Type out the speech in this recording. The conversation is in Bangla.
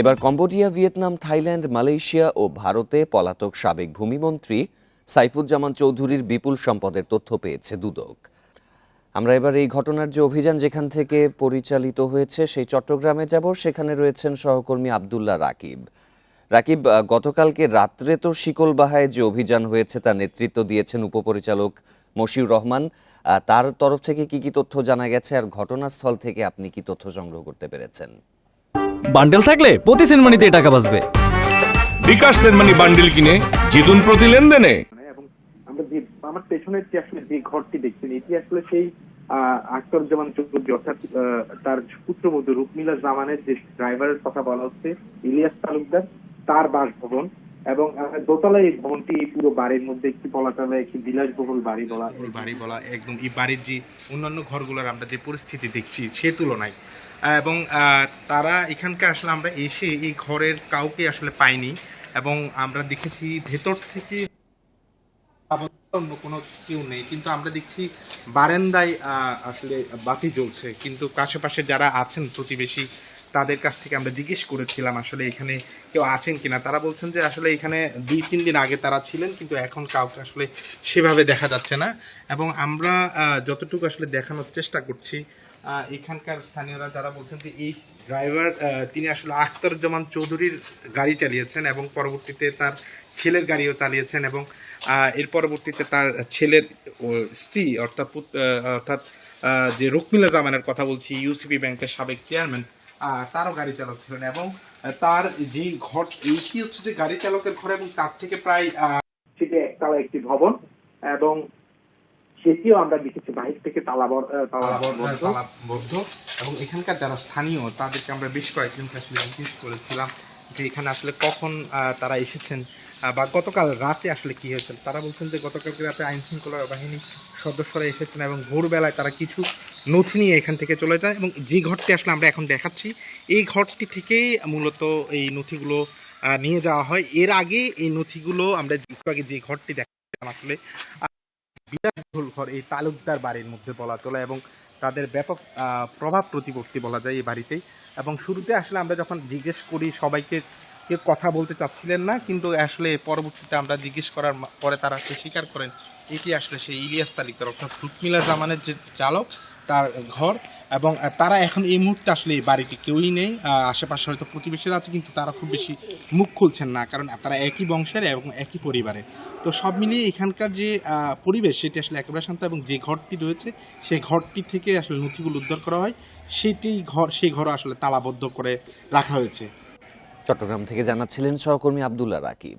এবার কম্বোডিয়া, ভিয়েতনাম, থাইল্যান্ড, মালয়েশিয়া ও ভারতে পলাতক সাবেক ভূমিমন্ত্রী সাইফুজ্জামান চৌধুরীর বিপুল সম্পদের তথ্য পেয়েছে দুদক। আমরা এবার এই ঘটনার যে অভিযান যেখান থেকে পরিচালিত হয়েছে, সেই চট্টগ্রামে যাব, সেখানে রয়েছেন সহকর্মী আবদুল্লাহ রাকিব। রাকিব গতকালকে রাত্রে তো শিকলবাহায় যে অভিযান হয়েছে, তার নেতৃত্ব দিয়েছেন উপপরিচালক মশিউর রহমান। তার তরফ থেকে কি কি তথ্য জানা গেছে, আর ঘটনাস্থল থেকে আপনি কি তথ্য সংগ্রহ করতে পেরেছেন? বান্ডেল থাকলে প্রতি সেনমানিতে টাকা বাঁচবে। বিকাশ সেনমানি বান্ডেল কিনে জিতুন প্রতি লেনদেনে। মানে এবং আমরা যে আমার পেছনের যে আসলে যে ঘরটি দেখছেন এটি আসলে সেই আহ, আখতারুজ্জামান চৌধুরী অর্থাৎ আহ, তার পুত্রবধূ রুকমিলা জামানের যে ড্রাইভারের কথা বলা হচ্ছে ইলিয়াস তালুকদার তার বাসভবন। এবং আহ, দোতলায় এই ভবনটি পুরো বাড়ির মধ্যে একটি বলাতলায় একটি বিলাসবহুল বাড়ি বলা বাড়ি বলা একদম এই বাড়ির যে অন্যান্য ঘরগুলোর আমরা যে পরিস্থিতি দেখছি সে তুলনায়। এবং তারা এখানকার আসলে আমরা এসে এই ঘরের কাউকে আসলে পাইনি এবং আমরা দেখেছি ভেতর থেকে অন্য কোনো কেউ নেই। কিন্তু আমরা দেখছি বারান্দায় আসলে বাতি জ্বলছে। কিন্তু আশেপাশে যারা আছেন প্রতিবেশী তাদের কাছ থেকে আমরা জিজ্ঞেস করেছিলাম, আসলে এখানে কেউ আছেন কিনা? তারা বলছেন যে, আসলে এখানে দুই, তিন দিন আগে তারা ছিলেন, কিন্তু এখন কাউকে আসলে সেভাবে দেখা যাচ্ছে না। এবং আমরা যতটুকু আসলে দেখানোর চেষ্টা করছি এখানকার স্থানীয়রা যারা বলছেন যে, এই ড্রাইভার তিনি আসলে আখতারুজ্জামান চৌধুরীর গাড়ি চালিয়েছেন এবং পরবর্তীতে তার ছেলের গাড়িও চালিয়েছেন এবং এর পরবর্তীতে তার ছেলের স্ত্রী, অর্থাৎ অর্থাৎ যে রুকমিলা জামানের কথা বলছি ইউসিপি ব্যাংকের সাবেক চেয়ারম্যান তারও গাড়ি চালাচ্ছিলেন এবং তার যে ঘর এইটি হচ্ছে যে গাড়ি চালকের ঘর এবং তার থেকে প্রায় একটি ভবন এবং সেটিও আমরা দেখেছি বাহির থেকে। তালাবদ্ধ এবং এখানকার যারা স্থানীয় তাদেরকে আমরা বেশ কয়েকজনকে আসলে জিজ্ঞেস করেছিলাম যে এখানে আসলে কখন আহ, তারা এসেছেন বা গতকাল রাতে আসলে কি হয়েছে তারা বলছেন যে গতকালকে রাতে আইন শৃঙ্খলা বাহিনী সদস্যরা এসেছেন এবং ভোরবেলায় তারা কিছু নথি নিয়ে এখান থেকে চলে যায় এবং যে ঘরটি আসলে আমরা এখন দেখাচ্ছি, এই ঘরটি থেকেই মূলত এই নথিগুলো নিয়ে যাওয়া হয়। এর আগে এই নথিগুলো আমরা আগে যে ঘরটি দেখাচ্ছিলাম আসলে বিলাসবহুল ঘর, এই তালুকদার বাড়ির মধ্যে বলা চলে এবং তাদের ব্যাপক প্রভাব প্রতিপত্তি বলা যায় এই বাড়িতেই। এবং শুরুতে আসলে আমরা যখন জিজ্ঞেস করি, সবাইকে কেউ কথা বলতে চাচ্ছিলেন না, কিন্তু আসলে পরবর্তীতে আমরা জিজ্ঞেস করার পরে তারা স্বীকার করেন, এটি আসলে সেই ইলিয়াস তালিকার অর্থাৎ রুকমিলা জামানের যে চালক তার ঘর, এবং তারা এখন এই মুহূর্তে আসলে এই বাড়িতে কেউই নেই। আশেপাশে হয়তো প্রতিবেশীরা আছে, কিন্তু তারা খুব বেশি মুখ খুলছেন না, কারণ তারা একই বংশের এবং একই পরিবারের। তো সব মিলিয়ে এখানকার যে পরিবেশ, সেটি আসলে একেবারে শান্ত, এবং যে ঘরটি রয়েছে, সেই ঘরটি থেকে আসলে নথিগুলো উদ্ধার করা হয়। সেটি ঘর, সেই ঘর আসলে তালাবদ্ধ করে রাখা হয়েছে। চট্টগ্রাম থেকে জানাচ্ছিলেন সহকর্মী আবদুল্লাহ রাকিব।